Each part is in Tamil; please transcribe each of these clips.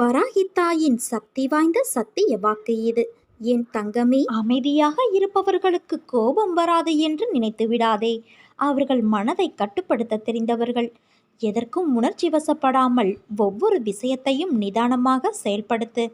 வராகித்தாயின் சக்தி வாய்ந்த சத்திய வாக்கு இது. என் தங்கமே அமைதியாக இருப்பவர்களுக்கு கோபம் வராது என்று நினைத்து விடாதே. அவர்கள் மனதை கட்டுப்படுத்த தெரிந்தவர்கள். எதற்கும் உணர்ச்சி வசப்படாமல் ஒவ்வொரு விஷயத்தையும் நிதானமாக செயல்படுத்து.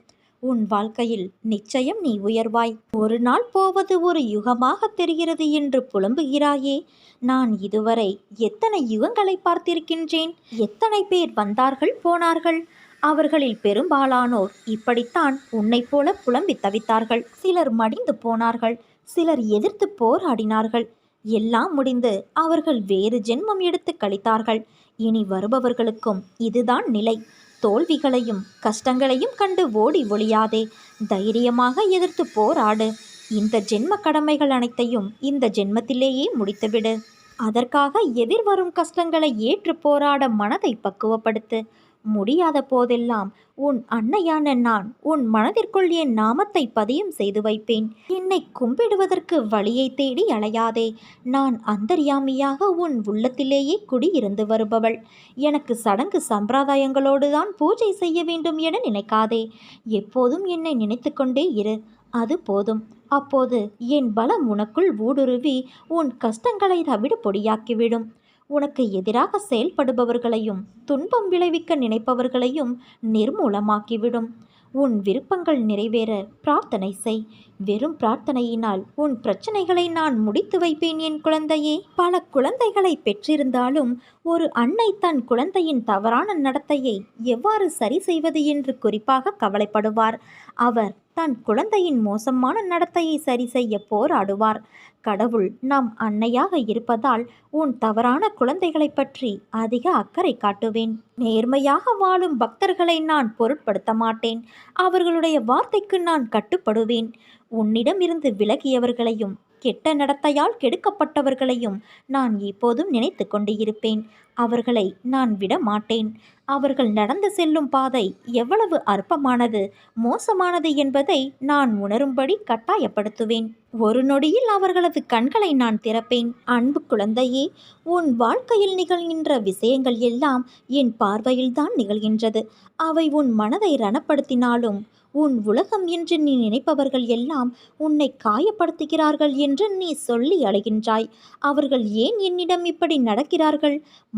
உன் வாழ்க்கையில் நிச்சயம் நீ உயர்வாய். ஒரு நாள் போவது ஒரு யுகமாக தெரிகிறது என்று புலம்புகிறாயே. நான் இதுவரை எத்தனை யுகங்களை பார்த்திருக்கின்றேன்? எத்தனை பேர் வந்தார்கள் போனார்கள்? அவர்களில் பெரும்பாலானோர் இப்படித்தான் உன்னை போல புலம்பி தவித்தார்கள். சிலர் மடிந்து போனார்கள். சிலர் எதிர்த்து போராடினார்கள். எல்லாம் முடிந்து அவர்கள் வேறு ஜென்மம் எடுத்து கழித்தார்கள். இனி வருபவர்களுக்கும் இதுதான் நிலை. தோல்விகளையும் கஷ்டங்களையும் கண்டு ஓடி ஒளியாதே. தைரியமாக எதிர்த்து போராடு. இந்த ஜென்ம கடமைகள் அனைத்தையும் இந்த ஜென்மத்திலேயே முடித்துவிடு. அதற்காக எதிர்வரும் கஷ்டங்களை ஏற்று போராட மனதை பக்குவப்படுத்து. முடியாத போதெல்லாம் உன் அன்னையான நான் உன் மனதிற்குள் என் நாமத்தை பதியும் செய்து வைப்பேன். என்னை கும்பிடுவதற்கு வழியை தேடி அலையாதே. நான் அந்தர்யாமியாக உன் உள்ளத்திலேயே குடியிருந்து வருபவள். எனக்கு சடங்கு சம்பிரதாயங்களோடு தான் பூஜை செய்ய வேண்டும் என நினைக்காதே. எப்போதும் என்னை நினைத்து கொண்டே இரு. அது போதும். அப்போது என் பலம் உனக்குள் ஊடுருவி உன் கஷ்டங்களை தவிட பொடியாக்கிவிடும். உனக்கு எதிராக செயல்படுபவர்களையும் துன்பம் விளைவிக்க நினைப்பவர்களையும் நிர்மூலமாக்கிவிடும். உன் விருப்பங்கள் நிறைவேற பிரார்த்தனை செய். வெறும் பிரார்த்தனையினால் உன் பிரச்சனைகளை நான் முடித்து வைப்பேன் என் குழந்தையே. பல குழந்தைகளை பெற்றிருந்தாலும் ஒரு அன்னை தன் குழந்தையின் தவறான நடத்தையை எவ்வாறு சரி செய்வது என்று குறிப்பாக கவலைப்படுவார். அவர் தன் குழந்தையின் மோசமான நடத்தையை சரி செய்ய போராடுவார். கடவுள் நம் அன்னையாக இருப்பதால் உன் தவறான குழந்தைகளை பற்றி அதிக அக்கறை காட்டுவேன். நேர்மையாக வாழும் பக்தர்களை நான் பொருட்படுத்த மாட்டேன். அவர்களுடைய வார்த்தைக்கு நான் கட்டுப்படுவேன். உன்னிடமிருந்து விலகியவர்களையும் கெட்ட நடத்தையால் கெடுக்கப்பட்டவர்களையும் நான் எப்போதும் நினைத்து கொண்டு இருப்பேன் அவர்களை நான் விட மாட்டேன். அவர்கள் நடந்து செல்லும் பாதை எவ்வளவு அற்பமானது மோசமானது என்பதை நான் உணரும்படி கட்டாயப்படுத்துவேன். ஒரு நொடியில் அவர்களது கண்களை நான் திறப்பேன். அன்பு குழந்தையே உன் வாழ்க்கையில் நிகழ்கின்ற விஷயங்கள் எல்லாம் என் பார்வையில்தான் நிகழ்கின்றது. அவை உன் மனதை ரணப்படுத்தினாலும் உன் உலகம் என்று நீ நினைப்பவர்கள் எல்லாம் உன்னை காயப்படுத்துகிறார்கள் என்று நீ சொல்லி அழைகின்றாய். அவர்கள் ஏன் என்னிடம் இப்படி நடக்கிறார்கள்?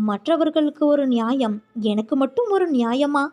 மற்றவர்களுக்கு ஒரு நியாயம் எனக்கு மட்டும் ஒரு நியாயமா?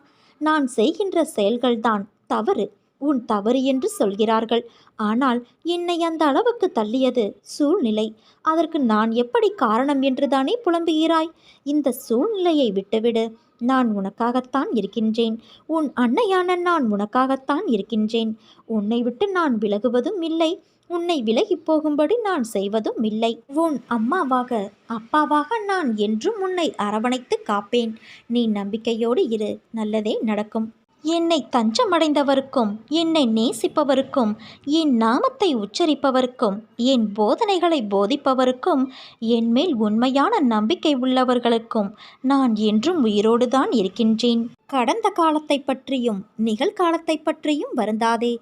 நான் செய்கின்ற செயல்கள்தான் தவறு உன் தவறு என்று சொல்கிறார்கள். ஆனால் என்னை அந்த அளவுக்கு தள்ளியது சூழ்நிலை. அதற்கு நான் எப்படி காரணம் என்றுதானே புலம்புகிறாய்? இந்த சூழ்நிலையை விட்டுவிடு நான் உனக்காகத்தான் இருக்கின்றேன். உன் அன்னையான நான் உனக்காகத்தான் இருக்கின்றேன். உன்னை விட்டு நான் விலகுவதும் இல்லை. உன்னை விலகி போகும்படி நான் செய்வதும் இல்லை. உன் அம்மாவாக அப்பாவாக நான் என்றும் உன்னை அரவணைத்து காப்பேன். நீ நம்பிக்கையோடு இரு நல்லதே நடக்கும். என்னை தஞ்சமடைந்தவருக்கும் என்னை நேசிப்பவருக்கும் என் நாமத்தை உச்சரிப்பவருக்கும் என் போதனைகளை போதிப்பவருக்கும் என் மேல் உண்மையான நம்பிக்கை உள்ளவர்களுக்கும் நான் என்றும் உயிரோடு தான் இருக்கின்றேன். கடந்த காலத்தை பற்றியும் நிகழ்காலத்தை பற்றியும் வருந்தாதே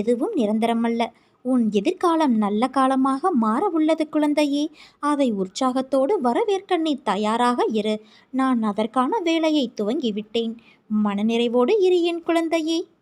எதுவும் நிரந்தரமல்ல. உன் எதிர்காலம் நல்ல காலமாக மாற உள்ளது குழந்தையே. அதை உற்சாகத்தோடு வரவேற்க நீ தயாராக இரு. நான் அதற்கான வேலையை துவங்கிவிட்டேன். மனநிறைவோடு இரு என் குழந்தையே.